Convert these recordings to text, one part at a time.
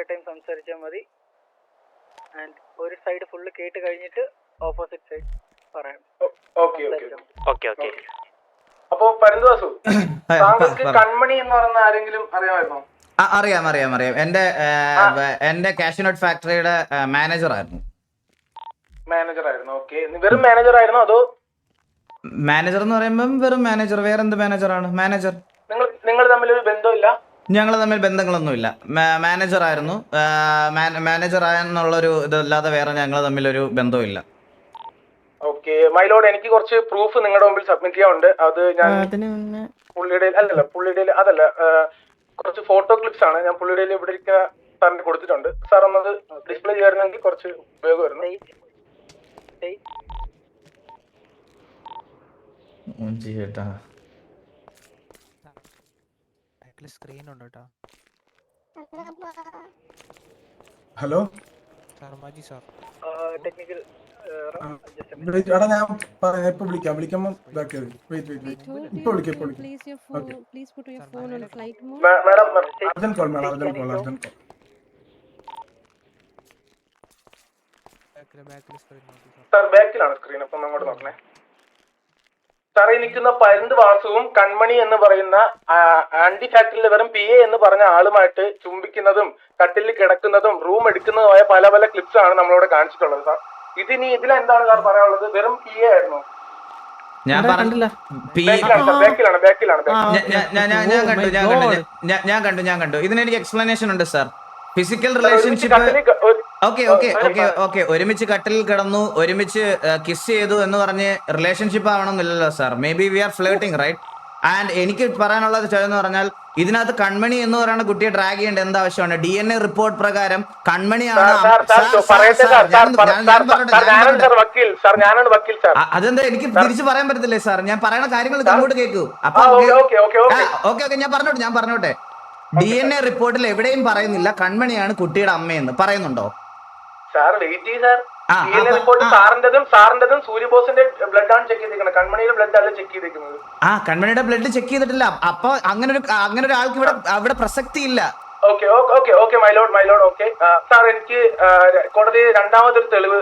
At A time സംസാരിച്ചാൽ മതി. And ഒരു സൈഡ് ഫുള്ള് കേട്ട് കഴിഞ്ഞിട്ട് ഓപ്പോസിറ്റ് സൈഡ് പറയാം. Okay okay okay. ഓക്കെ അപ്പൊ പരന്തുവാസു താങ്കൾക്ക് കൺമണി എന്ന് പറയുന്ന ആരെങ്കിലും അറിയാമായിരുന്നോ? ആ, അറിയാം അറിയാം അറിയാം. എന്റെ എന്റെ കാഷ്നട്ട് ഫാക്ടറിയുടെ മാനേജർ ആയിരുന്നു. മാനേജർ ആയിരുന്നു ഓക്കെ. വെറും മാനേജർ ആയിരുന്നു അതോ? മാനേജർ എന്ന് പറയുമ്പോൾ വെറും മാനേജർ വേറെ എന്ത് ആണ്? മാനേജർ നിങ്ങൾ നിങ്ങൾ തമ്മിൽ ഒരു ബന്ധമില്ല? ഞങ്ങൾ തമ്മിൽ ബന്ധങ്ങളൊന്നുമില്ല മാനേജർ ആയിരുന്നു മാനേജർ ആയെന്നുള്ളൊരു ഇതല്ലാതെ വേറെ ഞങ്ങൾ തമ്മിൽ ഒരു ബന്ധവുമില്ല ഓക്കെ മൈലോഡ് എനിക്ക് കുറച്ച് പ്രൂഫ് നിങ്ങളുടെ മുമ്പിൽ സബ്മിറ്റ് ചെയ്യാനുണ്ട് അത് ഞാൻ പുള്ളിയുടെ അല്ലല്ല പുള്ളിയുടെ അതല്ല കുറച്ച് ഫോട്ടോ ക്ലിപ്സ് ആണ് ഞാൻ പുള്ളിയുടെ ഇവിടെ ഇരിക്കുന്ന സാറിന് കൊടുത്തിട്ടുണ്ട് സാർ ഒന്നത് ഡിസ്പ്ലേ ചെയ്യാറുണ്ടെങ്കിൽ കുറച്ച് ഉപയോഗമായിരുന്നു ചേട്ടാ സ്ക്രീൻ ഉണ്ട് കേട്ടോ ഹലോ ശർമാജി സാർ ടെക്നിക്കൽ എടാ ഞാൻ ഇപ്പൊ വിളിക്കാം. വിളിക്കുമ്പോ ഇതാക്കിയത് വെയിറ്റ് വെയിറ്റ് വെയിറ്റ് ഇപ്പൊ വിളിക്കാം ഇപ്പൊ വിളിക്കാം. your phone. Please put your phone on flight mode. Madam urgent call madam urgent call urgent call ബാക്കിൽ ബാക്കിൽ ബാക്കിലാണ് സ്ക്രീൻ അപ്പൊ അങ്ങോട്ട് നോക്കണേ. സാറേ നിൽക്കുന്ന പരുന്ത് വാസുവും കൺമണി എന്ന് പറയുന്ന ആന്റി ഫാക്ടറിയിലെ വെറും പി എ എന്ന് പറഞ്ഞ ആളുമായിട്ട് ചുംബിക്കുന്നതും കട്ടിലിൽ കിടക്കുന്നതും റൂം എടുക്കുന്നതുമായ പല പല ക്ലിപ്സ് ആണ് നമ്മളിവിടെ കാണിച്ചിട്ടുള്ളത് സാർ ഇതിനി ഇതിലെന്താണ് സാർ പറയാനുള്ളത്? വെറും പി എ ആയിരുന്നു. ഞാൻ പറഞ്ഞില്ല ഞാൻ- കണ്ടു ഞാൻ കണ്ടു. ഇതിനെനിക്ക് എക്സ്പ്ലനേഷൻ ഉണ്ട് sir physical relationship okay okay okay okay. ഒരുമിച്ച് കട്ടിൽ കിടന്നു ഒരുമിച്ച് കിസ് ചെയ്തു എന്ന് പറഞ്ഞ് relationship ആവണമെന്നില്ലല്ലോ sir may be we are flirting right and എനിക്ക് പറയാനുള്ളത് എന്ന് പറഞ്ഞാൽ ഇതിനകത്ത് കൺമണി എന്ന് പറയുന്ന കുട്ടിയെ ഡ്രാഗ് ചെയ്യേണ്ട എന്ത് ആവശ്യമാണ്? ഡി എൻ എ റിപ്പോർട്ട് പ്രകാരം കൺമണിയാണ് അതെന്താ? എനിക്ക് തിരിച്ചു പറയാൻ പറ്റത്തില്ലേ സാർ ഞാൻ പറയുന്ന കാര്യങ്ങൾ അങ്ങോട്ട് കേൾക്കൂ അപ്പൊ. ഓക്കെ ഓക്കെ ഞാൻ പറഞ്ഞോട്ടെ ഞാൻ പറഞ്ഞോട്ടെ. ഡി എൻ എ റിപ്പോർട്ടിൽ എവിടെയും പറയുന്നില്ല കൺമണിയാണ് കുട്ടിയുടെ അമ്മയെന്ന്. പറയുന്നുണ്ടോ? സാർ വെയിറ്റ് ചെയ്യ് സാർ. റിപ്പോർട്ട്. സാറിന്റെതും സാറിന്റെതും സൂര്യബോസിന്റെ ബ്ലഡ് ആണ് ചെക്ക് ചെയ്തിരിക്കുന്നത്. കൺമണിയുടെ ബ്ലഡ് അല്ല ചെക്ക് ചെയ്തിരിക്കുന്നത്. ആ കൺമണിയുടെ ബ്ലഡ് ചെക്ക് ചെയ്തിട്ടില്ല. അപ്പൊ അങ്ങനെ ഒരു അങ്ങനെ ഒരാൾക്ക് ഇവിടെ അവിടെ പ്രസക്തി ഇല്ല. Okay okay okay my lord my lord okay sir എനിക്ക് കോടതി രണ്ടാമതൊരു തെളിവ്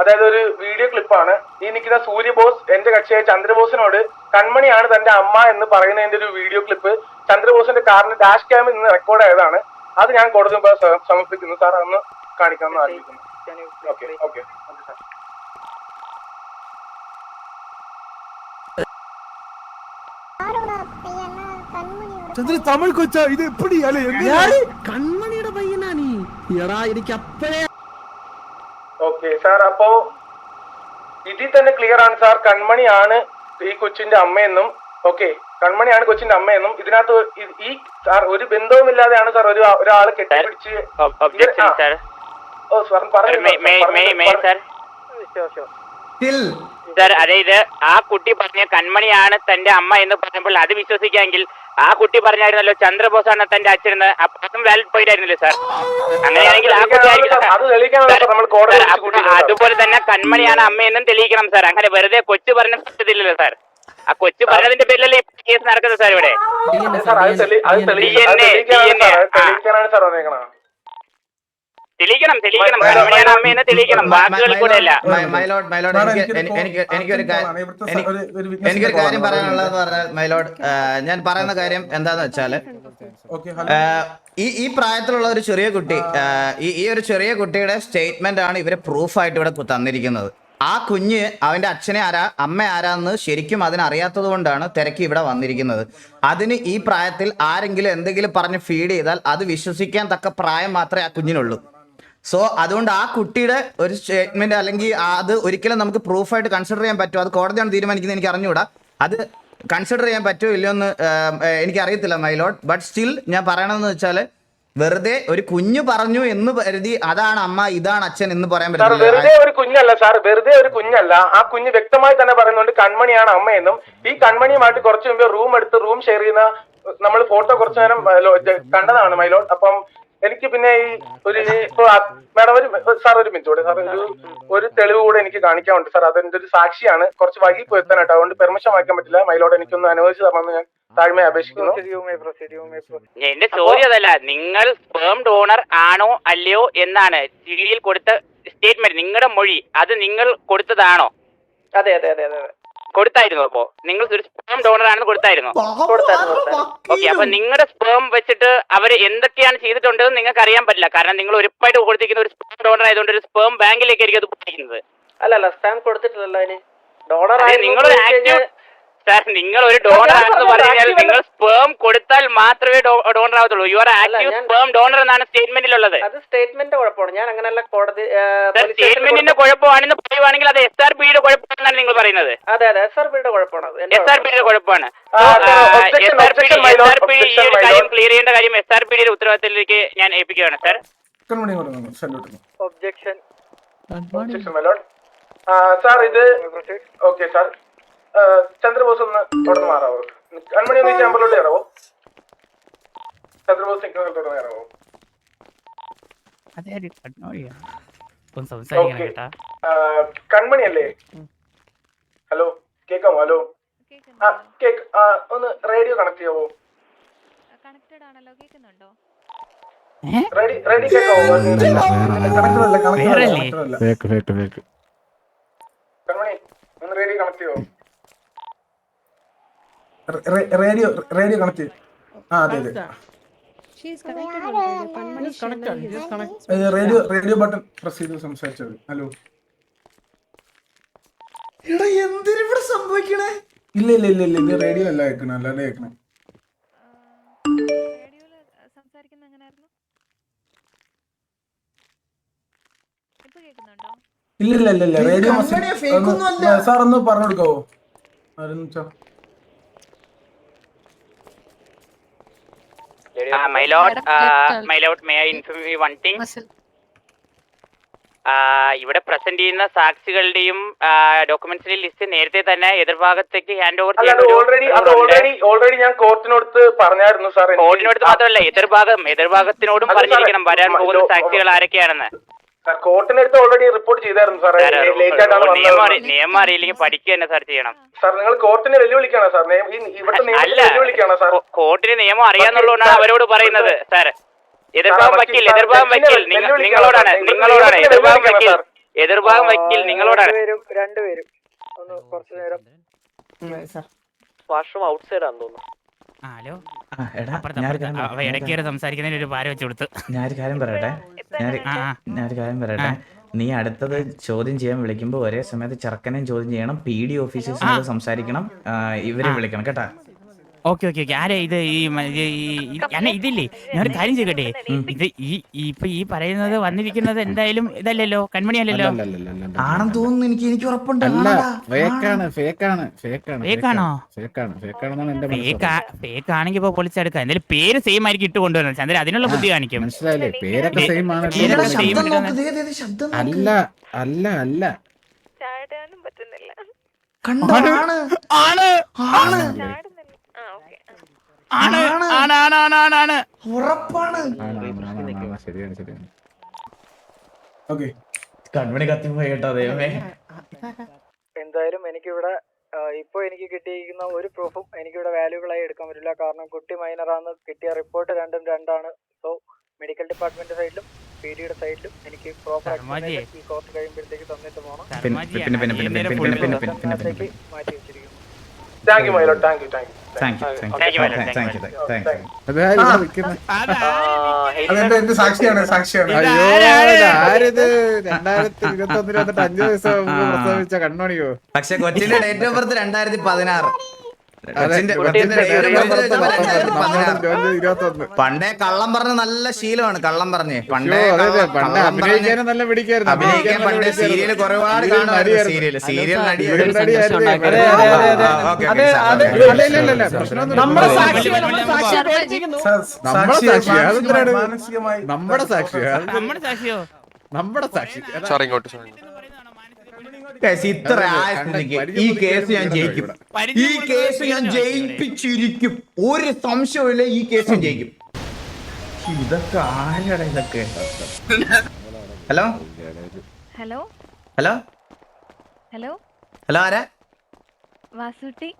അതായത് ഒരു വീഡിയോ ക്ലിപ്പാണ് ഈ നിൽക്കുന്ന സൂര്യബോസ് എന്റെ കക്ഷിയായ ചന്ദ്രബോസിനോട് കൺമണിയാണ് തന്റെ അമ്മ എന്ന് പറയുന്നതിന്റെ ഒരു വീഡിയോ ക്ലിപ്പ് ചന്ദ്രബോസിന്റെ കാറിന്റെ ഡാഷ് ക്യാമിൽ നിന്ന് റെക്കോർഡ് ആയതാണ്. അത് ഞാൻ കോടതി മുമ്പ് സമർപ്പിക്കുന്നു. സാർ അന്ന് കാണിക്കാമെന്ന് ആഗ്രഹിക്കുന്നു okay okay okay sir Chandra Tamil കൊച്ച ഇത് എപ്പടി? അല്ലേ കൺമണിയുടെ പയ്യനാ നീ. എടാ എനിക്ക് അപ്പഴേ ഓക്കെ സാർ അപ്പോ ഇതിൽ തന്നെ ക്ലിയർ ആണ് സാർ കൺമണിയാണ് ഈ കൊച്ചിന്റെ അമ്മയെന്നും ഓക്കെ കൺമണിയാണ് കൊച്ചിന്റെ അമ്മയെന്നും ഇതിനകത്ത് ഈ സാർ ഒരു ബന്ധവുമില്ലാതെയാണ് സാർ ഒരു ഒരാൾ കെട്ടിപ്പിടിച്ച്. സാർ അതെ ഇത് അതായത് ആ കുട്ടി പറഞ്ഞ കൺമണിയാണ് തന്റെ അമ്മ എന്ന് പറഞ്ഞപ്പോൾ അത് വിശ്വസിക്കാമെങ്കിൽ ആ കുട്ടി പറഞ്ഞായിരുന്നല്ലോ ആണ് തന്റെ അച്ഛനെന്ന്. അപ്പം വാലറ്റ് വാലിഡ് പോയിന്റ് ആയിരുന്നല്ലോ സാർ അങ്ങനെയാണെങ്കിൽ ആ കുട്ടി. അതുപോലെ തന്നെ കൺമണിയാണ് അമ്മയെന്നും തെളിയിക്കണം സാർ അങ്ങനെ വെറുതെ കൊച്ചു പറഞ്ഞ പറ്റത്തില്ലല്ലോ സാർ ആ കൊച്ചു പറഞ്ഞതിന്റെ പേരിലല്ലേ ഈ കേസ് നടക്കുന്നത് സാർ ഇവിടെ? തെളിയിക്കണം തെളിയിക്കണം. കൺമണിയാണ് അമ്മയെന്ന് തെളിയിക്കണം. വാക്കുകളിൽ കൂടെ അല്ല. എനിക്ക് എനിക്കൊരു എനിക്ക് എനിക്കൊരു കാര്യം. പറയാനുള്ളതെന്ന് പറഞ്ഞാൽ മൈലോഡ് ഞാൻ പറയുന്ന കാര്യം എന്താന്ന് വെച്ചാൽ ഈ ഈ പ്രായത്തിലുള്ള ഒരു ചെറിയ കുട്ടി ഈ ഈ ഒരു ചെറിയ കുട്ടിയുടെ സ്റ്റേറ്റ്മെന്റ് ആണ് ഇവരെ പ്രൂഫായിട്ട് ഇവിടെ തന്നിരിക്കുന്നത്. ആ കുഞ്ഞ് അവന്റെ അച്ഛനെ ആരാ അമ്മ ആരാന്ന് ശരിക്കും അതിനറിയാത്തത് കൊണ്ടാണ് തിരക്കി ഇവിടെ വന്നിരിക്കുന്നത്. അതിന് ഈ പ്രായത്തിൽ ആരെങ്കിലും എന്തെങ്കിലും പറഞ്ഞ് ഫീഡ് ചെയ്താൽ അത് വിശ്വസിക്കാൻ തക്ക പ്രായം മാത്രമേ ആ കുഞ്ഞിനുള്ളൂ. സോ അതുകൊണ്ട് ആ കുട്ടിയുടെ ഒരു സ്റ്റേറ്റ്മെന്റ് അല്ലെങ്കിൽ അത് ഒരിക്കലും നമുക്ക് പ്രൂഫായിട്ട് കൺസിഡർ ചെയ്യാൻ പറ്റുമോ? അത് കോടതിയാണ് തീരുമാനിക്കുന്നത് എനിക്ക് അറിഞ്ഞുകൂടാ. അത് കൺസിഡർ ചെയ്യാൻ പറ്റുമോ ഇല്ലയോ എന്ന് എനിക്ക് അറിയത്തില്ല മൈലോഡ് ബട്ട് സ്റ്റിൽ ഞാൻ പറയണമെന്ന് വെച്ചാൽ വെറുതെ ഒരു കുഞ്ഞു പറഞ്ഞു എന്ന് കരുതി അതാണ് അമ്മ ഇതാണ് അച്ഛൻ എന്ന് പറയാൻ പറ്റില്ല വെറുതെ ഒരു കുഞ്ഞല്ല സാർ വെറുതെ ഒരു കുഞ്ഞല്ല. ആ കുഞ്ഞ് വ്യക്തമായി തന്നെ പറയുന്നുണ്ട് കൺമണിയാണ് അമ്മയെന്നും ഈ കൺമണിയുമായിട്ട് കുറച്ച് മുമ്പ് റൂം എടുത്ത് റൂം ഷെയർ ചെയ്യുന്ന നമ്മൾ ഫോട്ടോ കുറച്ചു നേരം കണ്ടതാണ് മൈലോട്ട് അപ്പം എനിക്ക് പിന്നെ ഈ ഒരു ഇപ്പൊ മാഡം ഒരു സാർ ഒരു മിനിറ്റ് കൂടെ സാർ ഒരു ഒരു തെളിവ് കൂടെ എനിക്ക് കാണിക്കാനുണ്ട്. സാർ അതെന്റെ ഒരു സാക്ഷിയാണ്. കുറച്ച് വൈകി പോയെത്താനായിട്ട് അതുകൊണ്ട് പെർമിഷൻ വാങ്ങിക്കാൻ പറ്റില്ല. മൈലോട് എനിക്കൊന്ന് അനുവദിച്ചു തരണമെന്ന് ഞാൻ താഴ്മയെ അപേക്ഷിക്കുന്നു. എന്റെ ചോദ്യം അതല്ല. നിങ്ങൾ സ്പേം ഡോണർ ആണോ അല്ലയോ എന്നാണ് സീരിയൽ കൊടുത്ത സ്റ്റേറ്റ്മെന്റ് നിങ്ങളുടെ മൊഴി. അത് നിങ്ങൾ കൊടുത്തതാണോ? അതെ അതെ അതെ അതെ. കൊടുത്തായിരുന്നു അപ്പോ. നിങ്ങൾ ഒരു സ്പേം ഡോണർ ആണെന്ന് കൊടുത്തായിരുന്നു. ഓക്കെ അപ്പൊ നിങ്ങളുടെ സ്പേം വെച്ചിട്ട് അവർ എന്തൊക്കെയാണ് ചെയ്തിട്ടുണ്ടെന്ന് നിങ്ങൾക്ക് അറിയാൻ പറ്റില്ല. കാരണം നിങ്ങൾ ഒരുപാട് കൊടുത്തിരിക്കുന്ന ഒരു സ്പേം ഡോണർ ആയതുകൊണ്ട് ഒരു സ്പേം ബാങ്കിലേക്കായിരിക്കും അത് കൊടുത്തിരിക്കുന്നത്. അല്ല അല്ല സ്പാം കൊടുത്തിട്ടില്ലല്ലോ അതിന്. ഡോണർ ആയി നിങ്ങളൊരു ആക്റ്റീവ് സാർ നിങ്ങൾ ഒരു ഡോണർ ആണെന്ന് പറഞ്ഞത് പറഞ്ഞു കഴിഞ്ഞാൽ active നിങ്ങൾ സ്പേം കൊടുത്താൽ മാത്രമേ donor ആവത്തുള്ളൂ. You are active sperm donor എന്നാണ് സ്റ്റേറ്റ്മെന്റിലുള്ളത് അത് സ്റ്റേറ്റ്മെന്റ് കുഴപ്പമാണ്. ഞാൻ അങ്ങനെയല്ല കോടതി സ്റ്റേറ്റ്മെന്റിന്റെ കുഴപ്പമാണെന്ന് പറയുവാണെങ്കിൽ അത് എസ് ആർ പിയുടെ കുഴപ്പമാണെന്നാണ് നിങ്ങൾ പറയുന്നത്. അതെ അതെ എസ് ആർ പിയുടെ കുഴപ്പമാണ്. എസ് ആർ പിയുടെ കുഴപ്പമാണ്. R objection, objection, my lord, ഈ ഒരു കാര്യം ക്ലിയർ ചെയ്യേണ്ട കാര്യം എസ് ആർ പിയുടെ ഉത്തരവാദിത്തത്തിലേക്ക് ഞാൻ ഏൽപ്പിക്കുകയാണ് സാർ ഒബ്ജെക്ഷൻ. സാർ ഇത് ഓക്കെ സാർ ചന്ദ്രബോസ് ഒന്ന് അവിടെ മാറാവോ? കൺമണി ഒന്ന് ചാമ്പറിലോട്ട് കയറാവോ ചന്ദ്രബോസ് സ്ഥലത്തോട്ട് കയറാവോ അതെ സംസാരിക്കണം കേട്ടാ. കൺമണി അല്ലേ ഹലോ കേക്കാമോ? ഹലോ. ആ കേക്ക് ആ ഒന്ന് റേഡിയോ കണക്ട് ചെയ്യാവോ? കണക്റ്റഡ് ആണല്ലോ. കേൾക്കുന്നുണ്ടോ റെഡി റെഡി വേറല്ലേ? കണക്ടറല്ല കൺമണി ഒന്ന് റേഡിയോ കണക്ട് ചെയ്യാവോ? റേഡിയോ റേഡിയോ കണക്ട് ആ അതെ അതെ. Radio radio radio button press ചെയ്ത് സംസാരിച്ചത്. ഹലോ. എടാ എന്തിനാ സംഭവിക്കണേ? ഇല്ല ഇല്ല ഇല്ല ഇല്ല. ഇത് റേഡിയോ അല്ല കേൾക്കണേ അല്ലാതെ കേൾക്കണേ. ഇല്ല ഇല്ല ഇല്ല ഇല്ല. റേഡിയോ. സാർ ഒന്ന് പറഞ്ഞു കൊടുക്കാവോ? ആരെന്നു വെച്ചാ? My lord my lord may I inform you one thing ഇവിടെ പ്രസന്റ് ചെയ്യുന്ന സാക്ഷികളുടെയും ഡോക്യുമെന്റ്സിന്റെ ലിസ്റ്റ് നേരത്തെ തന്നെ എതിർഭാഗത്തേക്ക് ഹാൻഡ് ഓവർ ഓൾറെഡി അത് ഓൾറെഡി ഓൾറെഡി ഞാൻ കോർട്ടിനടുത്ത് പറഞ്ഞായിരുന്നു സാർ എനിക്ക് കോർട്ടിനോട് മാത്രമല്ല എതിർഭാഗം എതിർഭാഗത്തിനോടും പറഞ്ഞിരിക്കണം വരാൻ പോകുന്ന സാക്ഷികൾ ആരൊക്കെയാണെന്ന്. സാർ കോർട്ടിനടുത്ത് ഓൾറെഡി റിപ്പോർട്ട് ചെയ്തായിരുന്നു സാർ, ലേറ്റ് ആയിട്ടാണ് നിയമം വന്നത്. നിയമം അറിയില്ലെങ്കിൽ പഠിക്കുക തന്നെ സാർ ചെയ്യണം. സാർ നിങ്ങൾ കോർട്ടിനെ വെല്ലുവിളിക്കാണോ സാർ. ഇവിടുത്തെ നിയമത്തെ വെല്ലുവിളിക്കാണോ സാർ. കോർട്ടിന് നിയമം അറിയാന്നുള്ളതുകൊണ്ടാണ് അവരോട് പറയുന്നത്. സാർ എതിർഭാഗം വക്കീൽ എതിർഭാഗം വക്കീൽ നിങ്ങളോടാണ് നിങ്ങളോടാണ് എതിർഭാഗം വക്കീൽ എതിർഭാഗം വക്കീൽ നിങ്ങളോടാണ്. രണ്ടുപേരും ഒന്ന് കുറച്ചു നേരം. വാഷ്റൂം ഔട്ട് സൈഡ് ആണെന്ന് തോന്നുന്നു. ഹലോ. ആ, എടാ അപ്പുറത്ത് ഞാനൊരു അപ്പുറത്ത്. കാര്യം അവ പറയാം. ഇടയ്ക്ക് കയറി സംസാരിക്കുന്നതിന് ഒരു പാര വെച്ച് കൊടുത്ത്. ഞാനൊരു കാര്യം പറയട്ടെ? ഞാനൊരു ആ, ആ. ഞാനൊരു കാര്യം പറയട്ടെ? നീ അടുത്തത് ചോദ്യം ചെയ്യാൻ വിളിക്കുമ്പോൾ ഒരേ സമയത്ത് ചെറുക്കനെയും ചോദ്യം ചെയ്യണം. പി ഡി ഓഫീസേഴ്സിനോട് സംസാരിക്കണം. ആ, ഇവരെ വിളിക്കണം കേട്ടാ? Okay okay okay. ആരെ ഇത്? ഈ ഈ- ഇതില്ലേ? ഞാനൊരു കാര്യം ചെയ്യട്ടെ ഇത് ഈ ഇപ്പൊ ഈ പറയുന്നത് വന്നിരിക്കുന്നത് എന്തായാലും ഇതല്ലല്ലോ? കൺമണി അല്ലല്ലോ ആണെന്ന് തോന്നുന്നു എനിക്ക് എനിക്ക് ഉറപ്പുണ്ട്. ഫേക്കാണ് ഫേക്ക് ഫേക്ക് ആണെങ്കിൽ ഇപ്പൊ പൊളിച്ചെടുക്കാം എന്തായാലും പേര് സെയിം ആയിരിക്കും ഇട്ട് കൊണ്ടുവരുന്നത്. ചന്ദ്രൻ അതിനുള്ള ബുദ്ധി കാണിക്കും. അല്ല അല്ല അല്ല. ചാടാനും പറ്റുന്നില്ല. കണ്ടോ? ആണ്. ആണ് ആണ് ചാടുന്നില്ല ആ ഓക്കെ ആണ്. ആണ്. ആണ് ആണ് ആണ് ആണ് ഉറപ്പാണ്. ശരിയാണ് ശരിയാണ് ഓക്കെ കൺമണി കത്തിപ്പോയി കേട്ടോ ദൈവമേ. എന്തായാലും എനിക്കിവിടെ ഇപ്പൊ എനിക്ക് കിട്ടിയിരിക്കുന്ന ഒരു പ്രൂഫും എനിക്കിവിടെ വാല്യൂബിൾ ആയി എടുക്കാൻ പറ്റില്ല. കാരണം കുട്ടി മൈനറാന്ന് കിട്ടിയ റിപ്പോർട്ട് രണ്ടും രണ്ടാണ്. സോ മെഡിക്കൽ ഡിപ്പാർട്ട്മെന്റ് സൈഡിലും പി ഡിയുടെ സൈഡിലും എനിക്ക് പ്രോപ്പർ. ഈ കോർട്ട് കഴിയുമ്പോഴത്തേക്ക് തന്നിട്ട് പോകണം പിന്നെ പിന്നെ പിന്നെ പിന്നെ പിന്നെ പിന്നെ പിന്നെ പിന്നെ പിന്നെ മാറ്റി വെച്ചിരിക്കുന്നു. Thank you my lord thank you thank you സാക്ഷിയാണ്? സാക്ഷിയാണ്? ഇത് ആരിത് രണ്ടായിരത്തി ഇരുപത്തി ഒന്നിൽ വന്നിട്ട് അഞ്ചു ദിവസം പ്രസവിച്ച കണ്ണോണിയോ പക്ഷെ കൊച്ചിന്റെ ഡേറ്റ് ഓഫ് ബർത്ത് രണ്ടായിരത്തി പതിനാറ് പണ്ടേ കള്ളം പറഞ്ഞ നല്ല ശീലമാണ് കള്ളം പറഞ്ഞ്. പണ്ടേ അഭിനയിക്കാനും നല്ല പിടിക്കായിരുന്നു. അഭിനയിക്കാൻ പണ്ടേ സീരിയൽ ഒരുപാട് കാണുമായിരുന്നു സീരിയൽ സീരിയൽ നമ്മുടെ സാക്ഷി നമ്മുടെ സാക്ഷി നമ്മുടെ സാക്ഷി, അതെന്തിനാണ്? മാനസികമായി നമ്മുടെ സാക്ഷി നമ്മുടെ സാക്ഷിയോ? നമ്മുടെ സാക്ഷി അതാ- ഇങ്ങോട്ട് ഇത്ര ആയ സ്ഥിതിക്ക് ഈ കേസ് ഞാൻ ജയിക്കും. ഈ കേസ് ഞാൻ ജയിപ്പിച്ചിരിക്കും. ഒരു സംശയമില്ല ഈ കേസ് ഞാൻ ജയിക്കും. ഇതൊക്കെ ആരാടാ ഇതൊക്കെ? Hello? Hello? Hello? Hello? Hello ആരാ? വാസുട്ടി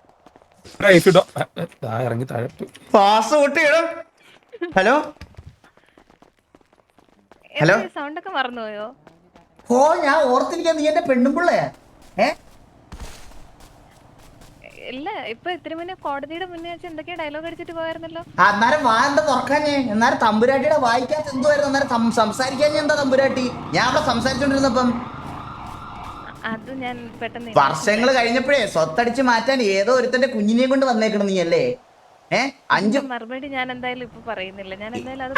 ഇറങ്ങി താഴെ പാസ് കുട്ടിയിടും ഹലോ? ഹലോ? സൗണ്ട് ഒക്കെ മറന്നുപോയോ? ഓ ഞാൻ ഓർത്തിരിക്കാൻ നീ എന്റെ പെണ്ണുമ്പിള്ളയാ ഏ? ഇല്ല ഇപ്പൊ ഇത്തിരി മുന്നേ കോടതിയുടെ മുന്നേ വെച്ച് എന്തൊക്കെയാ ഡയലോഗ് അടിച്ചിട്ട് പോയായിരുന്നല്ലോ. അന്നേരം വാ എന്താ തുറക്കാഞ്ഞേ എന്നാലും തമ്പുരാട്ടിയുടെ വായിക്കാത്ത എന്തുവായിരുന്നു അന്നേരം സംസാരിക്കാൻ ഞാൻ എന്താ തമ്പുരാട്ടി? ഞാൻ അവിടെ സംസാരിച്ചോണ്ടിരുന്നപ്പം. അത് ഞാൻ പെട്ടെന്ന് വർഷങ്ങൾ കഴിഞ്ഞപ്പോഴേ സ്വത്തടിച്ച് മാറ്റാൻ ഏതോ ഒരുത്തന്റെ കുഞ്ഞിനെയും കൊണ്ട് വന്നേക്കണം നീ അല്ലേ മറുപടി ഞാൻ എന്തായാലും ഇപ്പൊ പറയുന്നില്ല. ഞാൻ എന്തായാലും അത്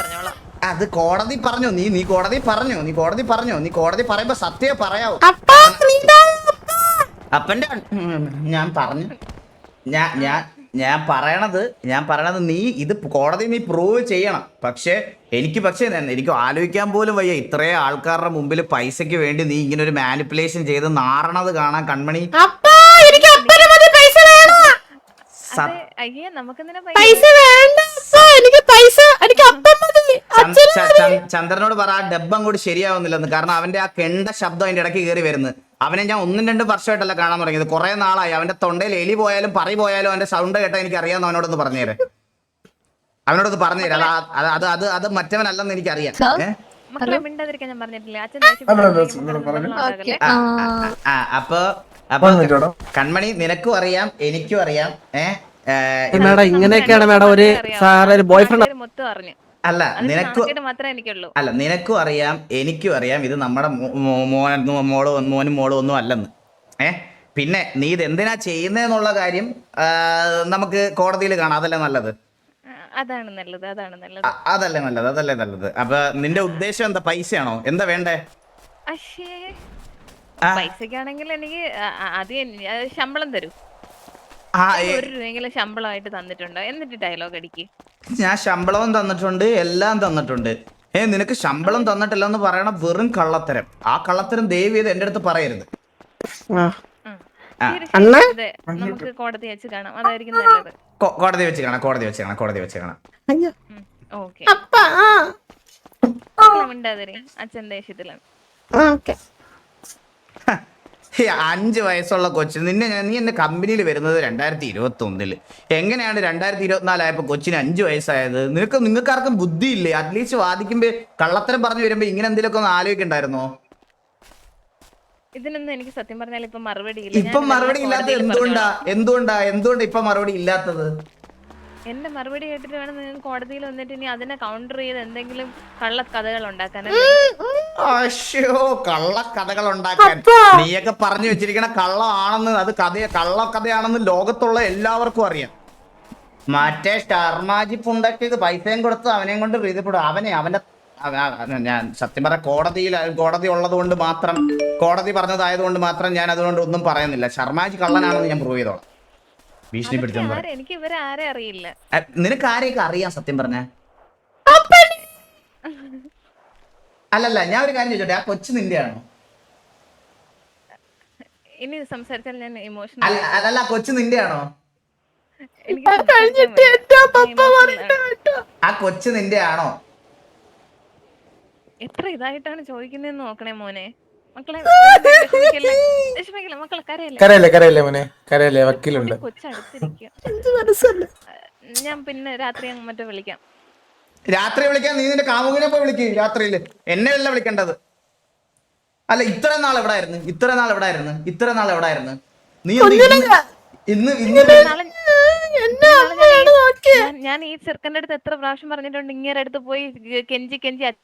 പറഞ്ഞോളാം. അത് കോടതി പറഞ്ഞു. നീ നീ കോടതി പറഞ്ഞു. നീ കോടതി പറഞ്ഞു. നീ കോടതി പറയുമ്പോ സത്യം പറയാവോ. അപ്പന്റെ ഞാൻ പറഞ്ഞു. ഞാൻ ഞാൻ ഞാൻ പറയണത് ഞാൻ പറയണത് നീ ഇത് കോടതി നീ പ്രൂവ് ചെയ്യണം. പക്ഷേ എനിക്ക് പക്ഷേ എനിക്ക് ആലോചിക്കാൻ പോലും വയ്യ. ഇത്രയും ആൾക്കാരുടെ മുമ്പിൽ പൈസയ്ക്ക് വേണ്ടി നീ ഇങ്ങനെ ഒരു മാനിപ്പുലേഷൻ ചെയ്ത് നാറണത് കാണാൻ കൺമണി സ- വേണ്ട നമുക്കെന്തിനാ പൈസ? എനിക്ക് ചന്ദ്രനോട് പറ ആ ഡബ്ബം കൂടി ശരിയാവുന്നില്ലെന്ന്. കാരണം അവന്റെ ആ കെണ്ട ശബ്ദം അതിന്റെ ഇടയ്ക്ക് കയറി വരുന്നത് അവനെ ഞാൻ ഒന്നും രണ്ടും വർഷമായിട്ടല്ല കാണാൻ തുടങ്ങിയത്. കുറെ നാളായി. അവന്റെ തൊണ്ടയിൽ എലി പോയാലും പറി പോയാലും അവന്റെ സൗണ്ട് കേട്ടാൽ എനിക്ക് അറിയാമെന്ന് അവനോടൊന്ന് പറഞ്ഞേരെ. അവനോടൊന്ന് പറഞ്ഞുതരാം അത് അത് അത് അത് മറ്റവനല്ലെന്ന് എനിക്കറിയാം. ഏ? മക്കളെ മിണ്ടാതിരിക്കാൻ ഞാൻ പറഞ്ഞിട്ടില്ല? അച്ഛൻ ദേഷ്യപ്പെട്ട് അപ്പൊ അപ്പൊ. കൺമണി നിനക്കും അറിയാം എനിക്കും അറിയാം ഏഹ് മേഡം ഇങ്ങനെയൊക്കെയാണ് മേഡം ഒരു സാറൊരു ബോയ് ഫ്രണ്ട് മൊത്തം അറിഞ്ഞു. അല്ല നിനക്ക് നിനക്കും മാത്രമേ എനിക്കുള്ളൂ. അല്ല നിനക്കും അറിയാം എനിക്കും അറിയാം ഇത് നമ്മുടെ മോ- മോ- മോൻ മോൾ മോനും മോളും ഒന്നും അല്ലെന്ന്. ഏ? പിന്നെ നീ ഇത് എന്തിനാ ചെയ്യുന്നതെന്നുള്ള കാര്യം നമുക്ക് കോടതിയിൽ കാണാം അതല്ലേ നല്ലത്. അതാണ് നല്ലത് അതാണ് നല്ലത്. അ- അതല്ലേ നല്ലത് അതല്ലേ നല്ലത്. അപ്പൊ നിന്റെ ഉദ്ദേശം എന്താ? പൈസയാണോ? എന്താ വേണ്ടേ? ആ, പൈസക്കാണെങ്കിൽ എനിക്ക് ആ, ആ, ആദ്യം എനി- ആ, ശമ്പളം തരൂ. ആ ഏ, ഒരു രൂപയെങ്കിലും ശമ്പളമായിട്ട് തന്നിട്ടുണ്ടോ. എന്നിട്ട് ഡയലോഗ് അടിക്ക്. ഞാൻ ശമ്പളവും തന്നിട്ടുണ്ട് എല്ലാം തന്നിട്ടുണ്ട്. ഏ നിനക്ക് ശമ്പളം തന്നിട്ടില്ല എന്ന് പറയണ വെറും കള്ളത്തരം. ആ കള്ളത്തരം ദയവ് ചെയ്ത് എന്റെ അടുത്ത് പറയരുത്. ഉം. അതെ, നമുക്ക് കോടതി വെച്ച് കാണാം. അതായിരിക്കും നല്ലത്. കോടതി വെച്ച് കാണാം കോടതി വെച്ച് കാണാം കോടതി വെച്ച് കാണാം അഞ്ച് വയസ്സുള്ള കൊച്ചു നിന്നെ ഞാൻ നീ എന്റെ കമ്പനിയിൽ വരുന്നത് രണ്ടായിരത്തി ഇരുപത്തി ഒന്നിൽ എങ്ങനെയാണ് രണ്ടായിരത്തി ഇരുപത്തിനാലായപ്പോ കൊച്ചിന് അഞ്ചു വയസ്സായത്? നിനക്ക് നിങ്ങൾക്കാർക്കും ബുദ്ധിയില്ലേ? അറ്റ്ലീസ്റ്റ് വാദിക്കുമ്പോ കള്ളത്തരം പറഞ്ഞു വരുമ്പോ ഇങ്ങനെ എന്തെങ്കിലുമൊക്കെ ഒന്ന് ആലോചിക്കണ്ടായിരുന്നോ? ഇതിനൊന്നും എനിക്ക് സത്യം പറഞ്ഞാൽ ഇപ്പൊ മറുപടി ഇല്ല. ഇപ്പൊ മറുപടി ഇല്ലാത്ത ഇല്ലാത്തത് എന്തുകൊണ്ടാ. എന്തുകൊണ്ടാ? എന്തുകൊണ്ടാ ഇപ്പൊ മറുപടി ഇല്ലാത്തത്? എന്റെ മറുപടി കേട്ടിട്ട് വേണം നിങ്ങൾ കോടതിയിൽ വന്നിട്ട് ഇനി അതിനെ കൗണ്ടർ ചെയ്ത് എന്തെങ്കിലും കള്ള കഥകൾ ഉണ്ടാക്കാൻ അശ്ശോ കള്ള കഥകൾ ഉണ്ടാക്കാൻ നീയൊക്കെ പറഞ്ഞു വെച്ചിരിക്കണ കള്ളമാണെന്ന് അത് കഥ കള്ള കഥയാണെന്ന് ലോകത്തുള്ള എല്ലാവർക്കും അറിയാം. മറ്റേ ഷർമാജി പുണ്ടക്ക് പൈസയും കൊടുത്ത് അവനെയും കൊണ്ട് പ്രീതിപ്പെടും. അവനെ അവന്റെ അവ- അവ- ഞാൻ സത്യം പറഞ്ഞ കോടതിയിൽ കോടതി ഉള്ളത് കൊണ്ട് മാത്രം കോടതി പറഞ്ഞതായതുകൊണ്ട് മാത്രം ഞാൻ അതുകൊണ്ട് ഒന്നും പറയുന്നില്ല. ശർമാജി കള്ളനാണെന്ന് ഞാൻ പ്രൂവ് ചെയ്തോളാം. ഭീഷണിപ്പെടുത്തുന്നു ആരെ എനിക്ക് ഇവരെ ആരെ അറിയില്ല. നിനക്ക് ആരെയൊക്കെ അറിയാം സത്യം പറഞ്ഞ? അല്ലല്ല ഞാൻ ഒരു കാര്യം ചോദിച്ചോട്ടെ ആ കൊച്ചു നിന്റെയാണോ? ഇനി സംസാരിച്ചാൽ ഞാൻ ഇമോഷണൽ അല്ല കൊച്ചു നിന്റെയാണോ. ആ കൊച്ചു നിന്റെ ആണോ എത്ര ഇതായിട്ടാണ് ചോദിക്കുന്നതെന്ന് നോക്കണേ മോനെ. മക്കളെ വിഷമിക്കല്ലേ? മക്കളെ കരയല്ലേ? കരയല്ലേ കരയല്ലേ മോനെ? കരയല്ലേ? വക്കീലുണ്ട്. കൊച്ചടുത്തിരിക്കുക ഞാൻ പിന്നെ രാത്രി അങ്ങ് മറ്റോ വിളിക്കാം. രാത്രി വിളിക്കാൻ നീ നിന്റെ കാമുകിനെ പോയി വിളിക്കും രാത്രിയിൽ എന്നെ അല്ല വിളിക്കേണ്ടത്. അല്ല ഇത്ര നാൾ എവിടെ ആയിരുന്നു ഇത്ര നാൾ എവിടെ ആയിരുന്നു ഇത്ര നാൾ എവിടെ ആയിരുന്നു നീ ഇന്ന് ഇന്ന് ഞാൻ ഈ- ഞാൻ- ഞാൻ ഈ ചെറുക്കന്റെ അടുത്ത് എത്ര പ്രാവശ്യം പറഞ്ഞിട്ടുണ്ട് ഇങ്ങനെ അടുത്ത് പോയി കെഞ്ചി കെഞ്ചി അ-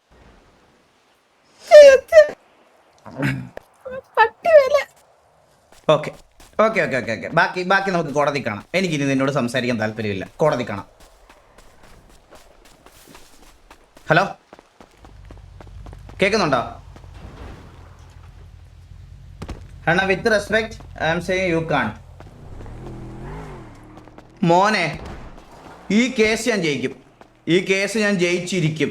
okay. Okay okay okay okay. ബാക്കി ബാക്കി നമുക്ക് കോടതി കാണാം. എനിക്ക് ഇനി നിന്നോട് സംസാരിക്കാൻ താല്പര്യമില്ല. കോടതി കാണാം. ഹലോ? കേൾക്കുന്നുണ്ടോ അണ്ണ with respect I am say you കാൺ മോനെ ഈ കേസ് ഞാൻ ജയിക്കും. ഈ കേസ് ഞാൻ ജയിച്ചിരിക്കും.